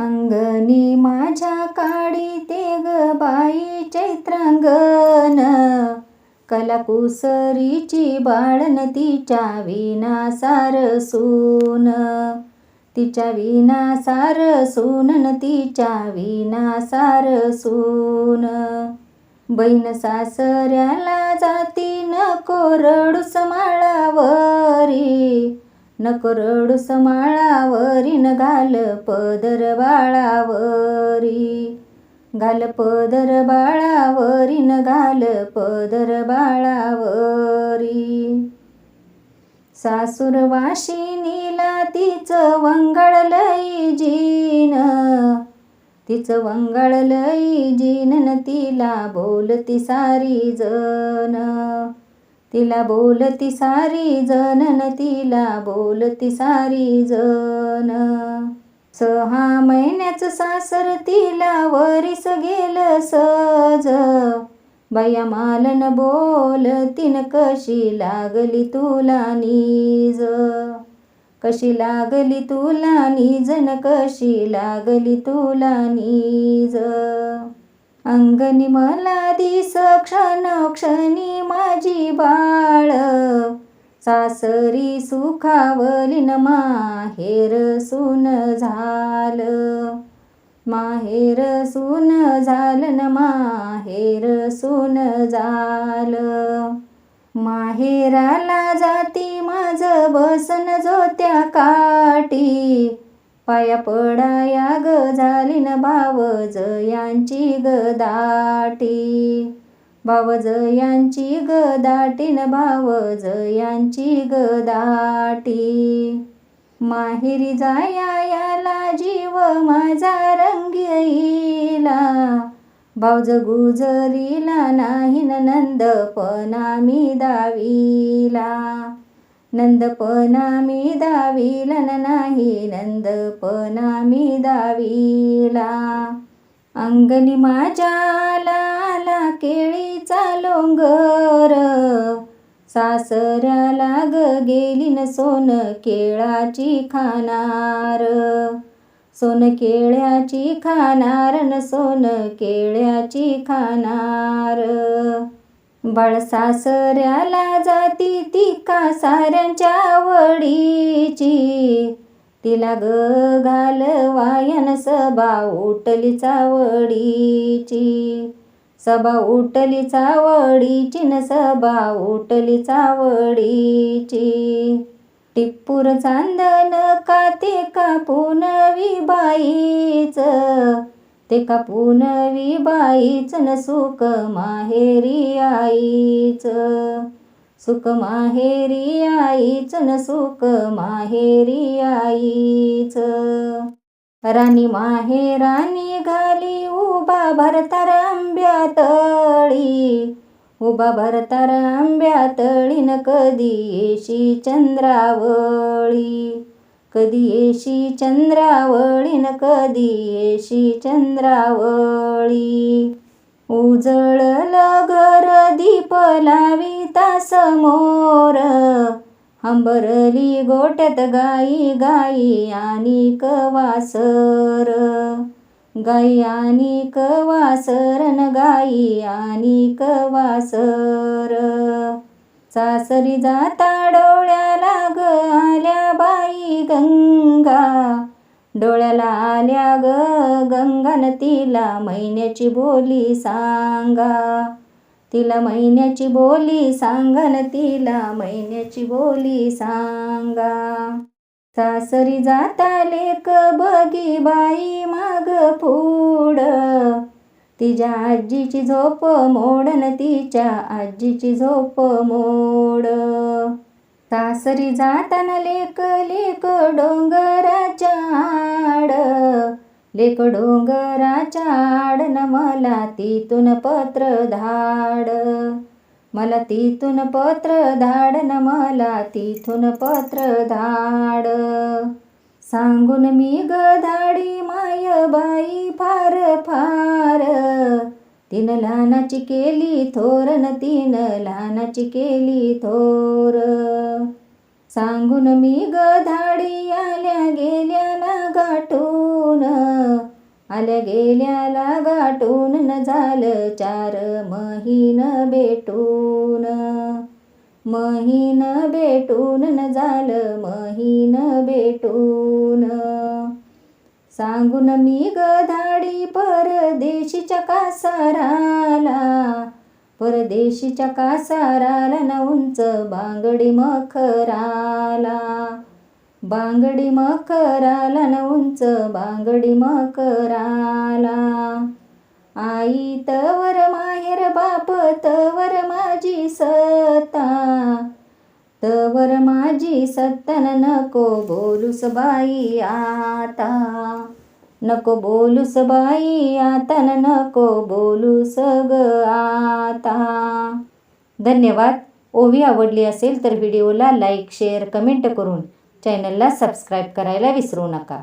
अंगणी माझ्या काळी ते ग बाई चैत्रांगण. कलाकुसरीची बाळन तिच्या विना सार सून. तिच्या विना सार सूनन तिच्या विना सार सून. बहीण सासऱ्याला जाती नको रडूस माळावरी. नको रडूस न घाल पदर बाळावरी घाल पदर बाळावरी न घाल पदर बाळावरी सासूर वाशिनीला तिचं वंगळ लई जीन. तिचं वंगळ लई न तिला बोलती सारी जन. तिला बोलती सारी जनन तिला बोलती सारी जन. सहा महिन्याचं सासर तिला वरीस गेलं सज बाया मालन बोलतीन कशी लागली तुला निज? कशी लागली तुला निजन कशी लागली तुला नीज? अंगणी मला दिस क्षण क्षणी माझी बाळ. सासरी सुखावली न माहेर सून झाल. माहेर सून झालन माहेर सून झाल. माहेराला जाती माझ बसन जोत्या काठी. पाया पडाया ग झालीन भावज यांची ग दाटी. भावज यांची ग दाटीन भावज यांची ग दाटी. माहेरी जाया याला जीव माझा रंग येईला. भाऊज गुजरीला नाही नंद पण मी दावीला. नंदपना मी दावीला न नाही नंदपना मी दावीला अंगणी माझ्या लाला केळीचा लोंगर. सासऱ्याला ग गेली न सोन केळाची खाणार सोन केळ्याची खानार न सोन केळ्याची खाणार बळसासऱ्याला जाती ती का साऱ्यांच्या वडीची तिला ग घाल वायन सभा उठली चावडीची. सभा उठली चावडीची न सभा उठली चावडीची. टिप्पूर चांदन का ते कापून बाईच? ते कापून बाईच न सुख माहेरी आईच. सुख माहेरी आईच न सुख माहेरी आईच. राणी माहेरानी घाली उभा भरतार आंब्या तळी. उभा भरतार आंब्या तळीन कधी येशी चंद्रावळी. कधी येशी चंद्रावळीन कधी येशी चंद्रावळी. उजळल घर दीप लाविता समोर हंबरली गोट्यात गाई गाई आणि कवासर. गाई आणि कवासरन गाई आणि कवासर. सासरी जाता डोळ्या आल्या बाई गंगा. डोळ्याला आल्या ग गंगान तिला महिन्याची बोली सांगा. तिला महिन्याची बोली सांगन तिला महिन्याची बोली सांगा. सासरी जाता लेक बगी बाई माग पुढ. तिच्या आजीची झोप मोडन तिच्या आजीची झोप मोड. सासरी जाताना लेक लेक डोंगराच्या आड. लेक डोंगराच्या आड न मला तिथून पत्र धाड. मला तिथून पत्र धाड न मला तिथून पत्र धाड. सांगून मी गधाडी माय बाई फार फार. तीन लहानाची केली थोर न तीन लहानाची केली थोर. सांगून मी ग धाडी आल्या गेल्या ना गाठून. आल्या गेल्याला गाठून न झालं चार महिन भेटून. महिन भेटून न झालं महिन भेटून. सांगून मी गधाडी परदेशीच्या कासाराला. परदेशीच्या कासाराला न उंच बांगडी मखराला. बांगडी मकराला न उंच बांगडी मकराला आई तवर माहेर बाप तवर माझी सता तवर माझी सत्तन नको बोलूस बाई आता. नको बोलूस बाई आता नको बोलूस ग आता. धन्यवाद. ओवी आवडली असेल तर व्हिडिओला लाईक शेअर कमेंट करून चॅनलला सबस्क्राईब करायला विसरू नका.